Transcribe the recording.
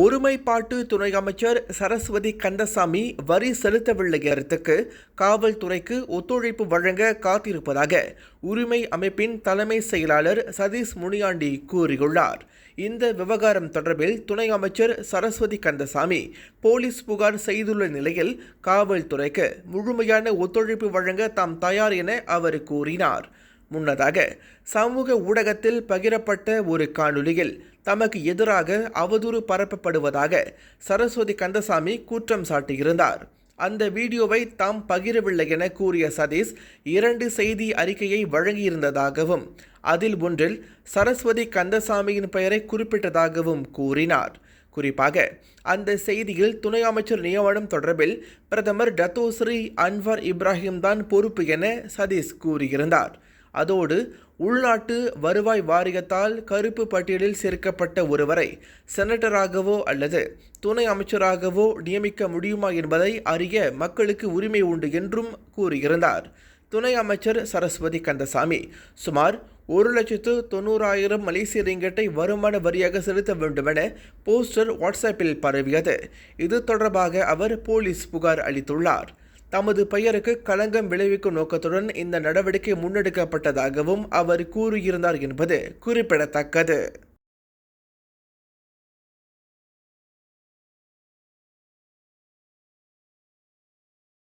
ஒருமைப்பாட்டு துணை அமைச்சர் சரஸ்வதி கந்தசாமி வரி செலுத்தவில்லை கருத்துக்கு காவல்துறைக்கு ஒத்துழைப்பு வழங்க காத்திருப்பதாக உரிமை அமைப்பின் தலைமை செயலாளர் சதீஷ் முனியாண்டி கூறியுள்ளார். இந்த விவகாரம் தொடர்பில் துணை அமைச்சர் சரஸ்வதி கந்தசாமி போலீஸ் புகார் செய்துள்ள நிலையில் காவல்துறைக்கு முழுமையான ஒத்துழைப்பு வழங்க தாம் தயார் என அவர் கூறினார். முன்னதாக சமூக ஊடகத்தில் பகிரப்பட்ட ஒரு காணொலியில் தமக்கு எதிராக அவதூறு பரப்பப்படுவதாக சரஸ்வதி கந்தசாமி குற்றம் சாட்டியிருந்தார். அந்த வீடியோவை தாம் பகிரவில்லை என கூறிய சதீஷ் இரண்டு செய்தி அறிக்கையை வழங்கியிருந்ததாகவும் அதில் ஒன்றில் சரஸ்வதி கந்தசாமியின் பெயரை குறிப்பிட்டதாகவும் கூறினார். குறிப்பாக அந்த செய்தியில் துணை அமைச்சர் நியமனம் தொடர்பில் பிரதமர் டத்தோஸ்ரீ அன்வர் இப்ராஹிம் தான் பொறுப்பு என சதீஷ் கூறியிருந்தார். அதோடு உள்நாட்டு வருவாய் வாரியத்தால் கருப்பு பட்டியலில் சேர்க்கப்பட்ட ஒருவரை செனட்டராகவோ அல்லது துணை அமைச்சராகவோ நியமிக்க முடியுமா என்பதை அறிய மக்களுக்கு உரிமை உண்டு என்றும் கூறியிருந்தார். துணை அமைச்சர் சரஸ்வதி கந்தசாமி. சுமார் ஒரு லட்சத்து தொண்ணூறாயிரம் மலேசிய ரிங்கெட்டை வருமான வரியாக செலுத்த வேண்டுமென போஸ்டர் வாட்ஸ்அப்பில் பரவியது. இது தொடர்பாக அவர் போலீஸ் புகார் அளித்துள்ளார். தமது பெயருக்கு களங்கம் விளைவிக்கும் நோக்கத்துடன் இந்த நடவடிக்கை முன்னெடுக்கப்பட்டதாகவும் அவர் கூறியிருந்தார் என்பது குறிப்பிடத்தக்கது.